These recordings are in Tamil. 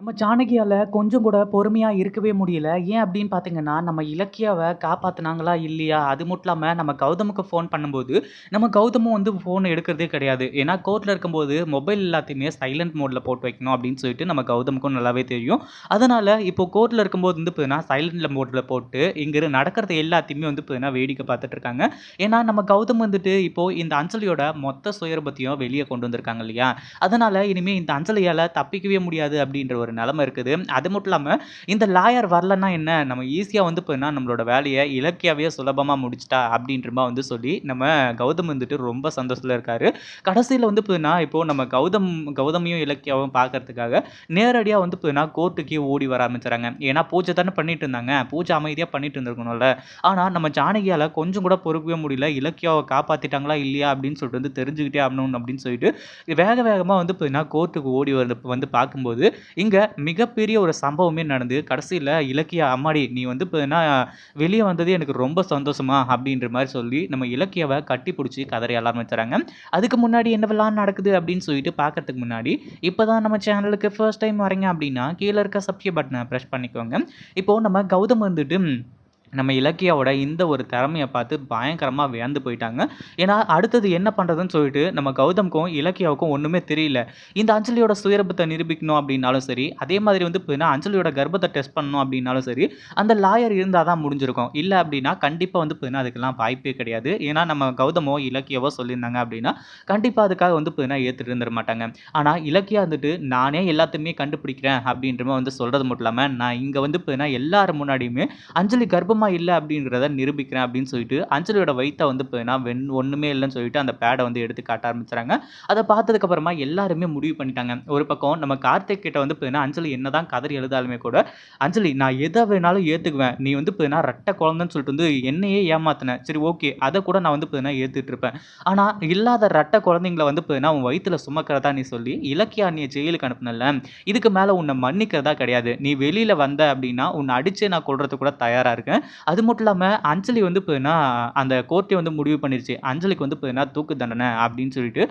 நம்ம சாணக்கியால் கொஞ்சம் கூட பொறுமையாக இருக்கவே முடியல. ஏன் அப்படின்னு பார்த்தீங்கன்னா, நம்ம இலக்கியாவை காப்பாற்றினாங்களா இல்லையா? அது மட்டும் இல்லாமல் நம்ம கௌதமுக்கு ஃபோன் பண்ணும்போது, நம்ம கௌதமும் வந்து ஃபோன் எடுக்கிறதே கிடையாது. ஏன்னா கோர்ட்டில் இருக்கும்போது மொபைல் எல்லாத்தையுமே சைலண்ட் மோடில் போட்டு வைக்கணும் அப்படின்னு சொல்லிட்டு நம்ம கௌதமுக்கும் நல்லாவே தெரியும். அதனால் இப்போ கோர்ட்டில் இருக்கும்போது வந்து பார்த்தீங்கன்னா, சைலன்ட்ல மோடில் போட்டு இங்கே நடக்கிறது எல்லாத்தையுமே வந்து பார்த்தீங்கன்னா வேடிக்கை பார்த்துட்டு இருக்காங்க. ஏன்னா நம்ம கௌதம் வந்துட்டு இப்போது இந்த அஞ்சலியோட மொத்த சுயரபத்தையும் வெளியே கொண்டு வந்திருக்காங்க இல்லையா? அதனால் இனிமேல் இந்த அஞ்சலியால் தப்பிக்கவே முடியாது அப்படின்ற ஒரு நிலைமை இருக்குது. அது மட்டும் இல்லாமல் இந்த லாயர் வரலன்னா என்ன? நம்ம ஈஸியாக வந்து பார்த்தீங்கன்னா, நம்மளோட வேலையை இலக்கியாவே சுலபமாக முடிச்சிட்டா அப்படின்றமா வந்து சொல்லி நம்ம கௌதம் வந்துட்டு ரொம்ப சந்தோஷத்தில் இருக்காரு. கடைசியில் வந்து பார்த்தீங்கன்னா, இப்போது நம்ம கௌதம் கௌதமையும் இலக்கியாவும் பார்க்கறதுக்காக நேரடியாக வந்து பார்த்தீங்கன்னா, கோர்ட்டுக்கே ஓடி வர ஆரம்பிச்சுறாங்க. ஏன்னா பூஜை தானே பண்ணிட்டு இருந்தாங்க. பூஜை அமைதியாக பண்ணிட்டு இருந்திருக்கணும்ல. ஆனால் நம்ம ஜானகியால் கொஞ்சம் கூட பொறுக்கவே முடியல. இலக்கியாவை காப்பாற்றிட்டாங்களா இல்லையா? அப்படின்னு சொல்லிட்டு வந்து தெரிஞ்சுக்கிட்டே ஆகணும் அப்படின்னு சொல்லிட்டு வேக வேகமாக வந்து பார்த்தீங்கன்னா, கோர்ட்டுக்கு ஓடி வந்து வந்து பார்க்கும்போது, இங்க மிகப்பெரிய ஒரு சம்பவமே நடந்து கடைசியில் இலக்கிய அம்மாடி நீ வந்து பார்த்தீங்கன்னா, வெளியே வந்தது எனக்கு ரொம்ப சந்தோஷமா அப்படின்ற மாதிரி சொல்லி நம்ம இலக்கியவை கட்டி பிடிச்சி கதறி ஆரம்பிச்சுறாங்க. அதுக்கு முன்னாடி என்னவெல்லாம் நடக்குது அப்படின்னு சொல்லிட்டு பார்க்கறதுக்கு முன்னாடி, இப்போ தான் நம்ம சேனலுக்கு ஃபர்ஸ்ட் டைம் வரீங்க அப்படின்னா, கீழே இருக்க சப்ஸ்கிரைப் பட்டனை ப்ரெஸ் பண்ணிக்கோங்க. இப்போது நம்ம கௌதம் வந்துட்டு நம்ம இலக்கியாவோட இந்த ஒரு திறமையை பார்த்து பயங்கரமாக வியந்து போயிட்டாங்க. ஏன்னா, அடுத்தது என்ன பண்ணுறதுன்னு சொல்லிட்டு நம்ம கௌதம்க்கும், இலக்கியாவுக்கும் ஒன்றுமே தெரியல. இந்த அஞ்சலியோட சுயரபத்தை நிரூபிக்கணும் அப்படின்னாலும் சரி, அதே மாதிரி வந்து பார்த்தீங்கன்னா, அஞ்சலியோட கர்ப்பத்தை டெஸ்ட் பண்ணணும் அப்படின்னாலும் சரி, அந்த லாயர் இருந்தால் தான் முடிஞ்சிருக்கும். இல்லை அப்படின்னா, கண்டிப்பாக வந்து பார்த்தீங்கன்னா, அதுக்கெல்லாம் வாய்ப்பே கிடையாது. ஏன்னா, நம்ம கௌதமோ, இலக்கியாவோ சொல்லியிருந்தாங்க அப்படின்னா, கண்டிப்பாக அதுக்காக வந்து பார்த்தீங்கன்னா, ஏற்றுட்டு இருந்துட மாட்டாங்க. ஆனால் இலக்கியா வந்துட்டு நானே எல்லாத்தையுமே கண்டுபிடிக்கிறேன் அப்படின்றமே வந்து சொல்கிறது மட்டும் இல்லாமல் நான் இங்கே வந்து பார்த்தீங்கன்னா, எல்லார் முன்னாடியுமே அஞ்சலி கர்ப்பம் இல்ல அப்படின்றத நிரூபிக்கிறேன் அப்படின்னு சொல்லிட்டு, அஞ்சலியோட வயித்த வந்து பார்த்தீங்கன்னா, வெண் ஒன்றுமே இல்லைன்னு சொல்லிட்டு அந்த பேடை வந்து எடுத்து காட்ட ஆரம்பிச்சுறாங்க. அதை பார்த்ததுக்கப்புறமா எல்லாருமே முடிவு பண்ணிட்டாங்க. ஒரு பக்கம் நம்ம கார்த்திக் கிட்ட வந்து பார்த்தீங்கன்னா, அஞ்சலி என்னதான் கதறி எழுதாலுமே கூட, "அஞ்சலி நான் எதை வேணாலும் ஏற்றுக்குவேன் நீ வந்து பார்த்தீங்கன்னா, ரட்ட குழந்தைன்னு சொல்லிட்டு வந்து என்னையே ஏமாத்தினேன் சரி ஓகே. அதை கூட நான் வந்து பார்த்தீங்கன்னா ஏற்றுட்டு இருப்பேன். ஆனால் இல்லாத ரெட்ட குழந்தைங்கள வந்து பார்த்தீங்கன்னா, உன் வயிற்றில் சுமக்கிறதா நீ சொல்லி இலக்கியா நீ ஜெயிலுக்கு அனுப்புனல்ல, இதுக்கு மேலே உன்னை மன்னிக்கிறதா கிடையாது. நீ வெளியில் வந்த அப்படின்னா, உன்னை அடிச்சே நான் கொள்றது கூட தயாராக இருக்கேன். அது மட்டும் இல்லாமல் அஞ்சலி வந்து பார்த்தீங்கன்னா, அந்த கோர்ட்டே வந்து முடிவு பண்ணிருச்சு. அஞ்சலிக்கு வந்து பார்த்தீங்கன்னா, தூக்கு தண்டனை அப்படின்னு சொல்லிட்டு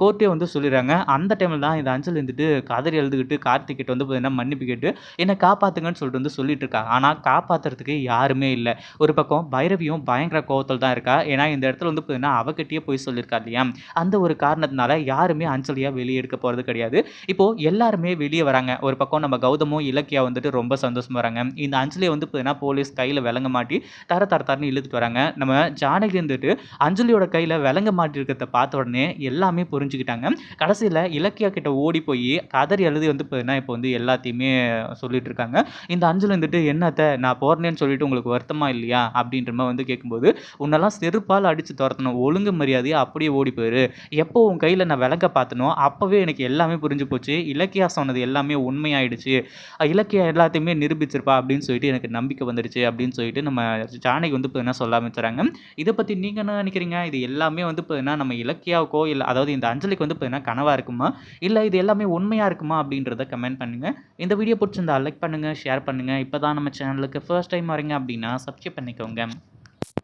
கோர்ட்டே வந்து சொல்லிடுறாங்க. அந்த டைமில் தான் இந்த அஞ்சலி வந்துட்டு கதறி எழுதுகிட்டு கார்த்திக் கிட்ட வந்து பார்த்தீங்கன்னா, மன்னிப்பு கேட்டு என்னை காப்பாற்றுங்கன்னு சொல்லிட்டு வந்து சொல்லிட்டு இருக்கா. ஆனால் காப்பாத்துறதுக்கு யாருமே இல்லை ஒரு பக்கம் பைரவியும் பயங்கர கோவத்தில் தான் இருக்கா. ஏன்னா இந்த இடத்துல வந்து பார்த்தீங்கன்னா, அவகிட்டயே போய் சொல்லியிருக்கா இல்லையா? அந்த ஒரு காரணத்தினால யாருமே அஞ்சலியாக வெளியே எடுக்க போகிறது கிடையாது. இப்போது எல்லாருமே வெளியே வராங்க. ஒரு பக்கம் நம்ம கௌதமும், இலக்கியா வந்துட்டு ரொம்ப சந்தோஷமாக வராங்க. இந்த அஞ்சலியை வந்து பார்த்தீங்கன்னா, போலீஸ் கையில் விலங்க மாட்டி தர தர தரன்னு இழுத்துட்டு வராங்க. நம்ம ஜானகி வந்துட்டு அஞ்சலியோட கையில் விலங்க மாட்டியிருக்கிறத பார்த்த உடனே எல்லாமே புரிஞ்சுக்கிட்டாங்க. கடைசியில இலக்கியா கிட்ட ஓடி போய் கதறி எழுதி வந்து பார்த்தீங்கன்னா, இப்போ வந்து எல்லாத்தையுமே சொல்லிட்டு இருக்காங்க. இந்த அஞ்சலி வந்துட்டு, என்னத்த நான் போறேன்னு சொல்லிட்டு உங்களுக்கு வருத்தமா இல்லையா?" அப்படின்ற மாதிரி வந்து கேட்கும்போது, "உன்னெல்லாம் செருப்பால் அடிச்சு துரத்தணும் ஒழுங்கு மரியாதையை அப்படியே ஓடி போயிரு. எப்போ உன் கையில் நான் விலங்க பார்த்தனோ, அப்போவே எனக்கு எல்லாமே புரிஞ்சு போச்சு. இலக்கியா சொன்னது எல்லாமே உண்மையாயிடுச்சு. இலக்கியா எல்லாத்தையுமே நிரூபிச்சிருப்பா அப்படின்னு சொல்லிட்டு எனக்கு நம்பிக்கை வந்துடுச்சு." அப்படின்னு சொல்லிட்டு நம்ம ஜானகி வந்து பார்த்தீங்கன்னா, சொல்ல ஆரம்பிச்சுறாங்க. இதை பற்றி நீங்கள் என்ன நினைக்கிறீங்க? இது எல்லாமே வந்து பார்த்தீங்கன்னா, நம்ம இலக்கியாவுக்கோ இல்லை அதாவது இந்த அஞ்சலிக்கு வந்து பார்த்தீங்கன்னா, கனவாக இருக்குமா? இல்லை இது எல்லாமே உண்மையாக இருக்குமா? அப்படின்றத கமெண்ட் பண்ணுங்க. இந்த வீடியோ பிடிச்சிருந்தா லைக் பண்ணுங்க, ஷேர் பண்ணுங்க. இப்போ தான் நம்ம சேனலுக்கு ஃபர்ஸ்ட் டைம் வரீங்க அப்படின்னா சப்ஸ்கிரைப் பண்ணிக்கோங்க.